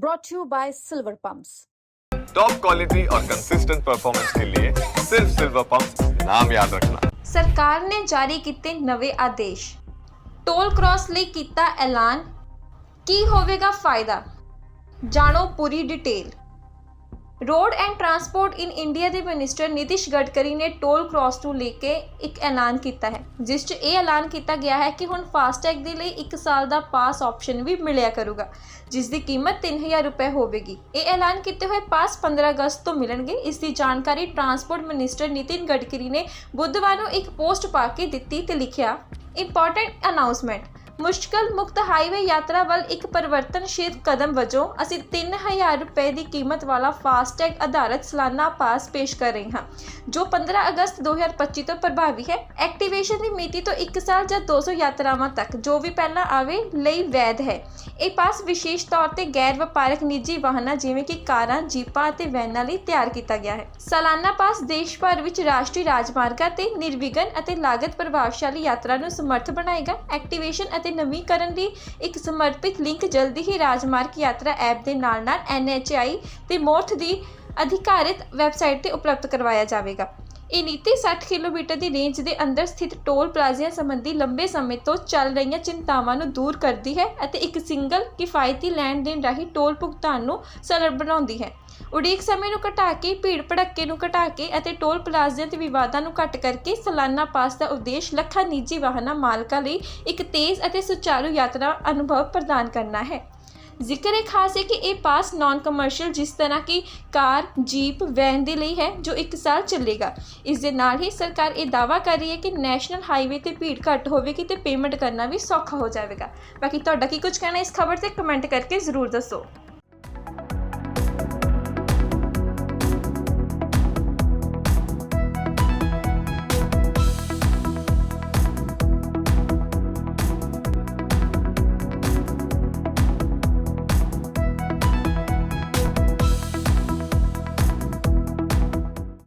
brought to you by Silver Pumps. Top quality और consistent performance के लिए सिर्फ सिल्वर पंप नाम याद रखना ਸਰਕਾਰ ਨੇ ਜਾਰੀ ਕੀਤੇ ਨਵੇਂ ਆਦੇਸ਼ ਟੋਲ ਕ੍ਰਾਸ ਲਈ ਕੀਤਾ ਐਲਾਨ ਕੀ ਹੋਵੇਗਾ ਫਾਇਦਾ ਜਾਣੋ ਪੂਰੀ detail road and transport in India ਦੇ ਮਿਨਿਸਟਰ ਨਿਤਿਸ਼ ਗਡਕਰੀ ਨੇ ਟੋਲ ਕ੍ਰਾਸ ਨੂੰ ਲੈ ਕੇ ਇੱਕ ਐਲਾਨ ਕੀਤਾ ਹੈ, ਜਿਸ 'ਚ ਇਹ ਐਲਾਨ ਕੀਤਾ ਗਿਆ ਹੈ ਕਿ ਹੁਣ ਫਾਸਟੈਗ ਦੇ ਲਈ 1 ਸਾਲ ਦਾ ਪਾਸ ਆਪਸ਼ਨ ਵੀ ਮਿਲਿਆ ਕਰੂਗਾ, ਜਿਸ ਦੀ ਕੀਮਤ 3000 ਰੁਪਏ ਹੋਵੇਗੀ। ਇਹ ਐਲਾਨ ਕੀਤੇ ਹੋਏ ਪਾਸ 15 ਅਗਸਤ ਤੋਂ ਮਿਲਣਗੇ। ਇਸ ਦੀ ਜਾਣਕਾਰੀ ਟਰਾਂਸਪੋਰਟ ਮਿਨਿਸਟਰ ਨਿਤਿਨ ਗਡਕਰੀ ਨੇ ਬੁੱਧਵਾਰ ਨੂੰ ਇੱਕ ਪੋਸਟ ਪਾ ਕੇ ਦਿੱਤੀ ਤੇ ਲਿਖਿਆ ਇੰਪੋਰਟੈਂਟ ਅਨਾਉਂਸਮੈਂਟ ਮੁਸ਼ਕਲ ਮੁਕਤ ਹਾਈਵੇ ਯਾਤਰਾ ਵੱਲ ਇੱਕ ਪਰਿਵਰਤਨਸ਼ੀਲ ਕਦਮ ਵਜੋਂ ਅਸੀਂ 3000 ਰੁਪਏ ਦੀ ਕੀਮਤ ਵਾਲਾ ਫਾਸਟੈਗ ਆਧਾਰਿਤ ਸਾਲਾਨਾ ਪਾਸ ਪੇਸ਼ ਕਰ ਰਹੇ ਹਾਂ, ਜੋ 15 ਅਗਸਤ 2025 ਤੋਂ ਪ੍ਰਭਾਵੀ ਹੈ। ਐਕਟੀਵੇਸ਼ਨ ਦੀ ਮਿਤੀ ਤੋਂ 1 ਸਾਲ ਜਾਂ 200 ਯਾਤਰਾਵਾਂ ਤੱਕ, ਜੋ ਵੀ ਪਹਿਲਾਂ ਆਵੇ ਲਈ ਵੈਧ ਹੈ। ਇਹ ਪਾਸ ਵਿਸ਼ੇਸ਼ ਤੌਰ ਤੇ ਗੈਰ ਵਪਾਰਕ ਨਿੱਜੀ ਵਾਹਨਾਂ, ਜਿਵੇਂ ਕਿ ਕਾਰਾਂ, ਜੀਪਾਂ ਅਤੇ ਵੈਨਾਂ ਲਈ ਤਿਆਰ ਕੀਤਾ ਗਿਆ ਹੈ। ਸਾਲਾਨਾ ਪਾਸ ਦੇਸ਼ ਭਰ ਵਿੱਚ ਰਾਸ਼ਟਰੀ ਰਾਜਮਾਰਗਾਂ ਤੇ ਨਿਰਵਿਘਨ ਅਤੇ ਲਾਗਤ ਪ੍ਰਭਾਵਸ਼ਾਲੀ ਯਾਤਰਾ ਨੂੰ ਸਮਰਥ ਬਣਾਏਗਾ। ਐਕਟੀਵੇਸ਼ਨ ਅਤੇ ਨਵੀਕਰਨ ਲਈ ਇੱਕ ਸਮਰਪਿਤ ਲਿੰਕ ਜਲਦੀ ਹੀ ਰਾਜਮਾਰਗ ਯਾਤਰਾ ਐਪ ਦੇ ਨਾਲ-ਨਾਲ NHI ਤੇ ਮੋਰਥ ਦੀ ਅਧਿਕਾਰਿਤ ਵੈਬਸਾਈਟ ਤੇ ਉਪਲਬਧ ਕਰਵਾਇਆ ਜਾਵੇਗਾ। ਇਹ ਨੀਤੀ 60 ਕਿਲੋਮੀਟਰ ਦੀ ਰੇਂਜ ਦੇ ਅੰਦਰ ਸਥਿਤ ਟੋਲ ਪਲਾਜ਼ਿਆਂ ਸੰਬੰਧੀ ਲੰਬੇ ਸਮੇਂ ਤੋਂ ਚੱਲ ਰਹੀਆਂ ਚਿੰਤਾਵਾਂ ਨੂੰ ਦੂਰ ਕਰਦੀ ਹੈ ਅਤੇ ਇੱਕ ਸਿੰਗਲ ਕਿਫਾਇਤੀ ਲੈਣ ਦੇਣ ਰਾਹੀਂ ਟੋਲ ਭੁਗਤਾਨ ਨੂੰ ਸਰਲ ਬਣਾਉਂਦੀ ਹੈ। ਉਡੀਕ ਸਮੇਂ ਨੂੰ ਘਟਾ ਕੇ, ਭੀੜ ਭੜੱਕੇ ਨੂੰ ਘਟਾ ਕੇ ਅਤੇ ਟੋਲ ਪਲਾਜ਼ਿਆਂ ਤੇ ਵਿਵਾਦਾਂ ਨੂੰ ਘੱਟ ਕਰਕੇ ਸਾਲਾਨਾ ਪਾਸ ਦਾ ਉਦੇਸ਼ ਲੱਖਾਂ ਨਿੱਜੀ ਵਾਹਨਾਂ ਮਾਲਕਾਂ ਲਈ ਇੱਕ ਤੇਜ਼ ਅਤੇ ਸੁਚਾਰੂ ਯਾਤਰਾ ਅਨੁਭਵ ਪ੍ਰਦਾਨ ਕਰਨਾ ਹੈ। ਜ਼ਿਕਰ ਇਹ ਖਾਸ ਹੈ ਕਿ ਇਹ ਪਾਸ ਨਾਨ ਕਮਰਸ਼ੀਅਲ ਜਿਸ ਤਰ੍ਹਾਂ ਕਿ ਕਾਰ, ਜੀਪ, ਵੈਨ ਦੇ ਲਈ ਹੈ, ਜੋ ਇੱਕ ਸਾਲ ਚੱਲੇਗਾ। ਇਸ ਦੇ ਨਾਲ ਹੀ ਸਰਕਾਰ ਇਹ ਦਾਅਵਾ ਕਰ ਰਹੀ ਹੈ ਕਿ ਨੈਸ਼ਨਲ ਹਾਈਵੇ ਤੇ ਭੀੜ ਘੱਟ ਹੋਵੇਗੀ ਤੇ ਪੇਮੈਂਟ ਕਰਨਾ ਵੀ ਸੌਖਾ ਹੋ ਜਾਵੇਗਾ। ਬਾਕੀ ਤੁਹਾਡਾ ਕੀ ਕੁਝ ਕਹਿਣਾ ਇਸ ਖਬਰ ਤੇ ਕਮੈਂਟ ਕਰਕੇ ਜ਼ਰੂਰ ਦੱਸੋ।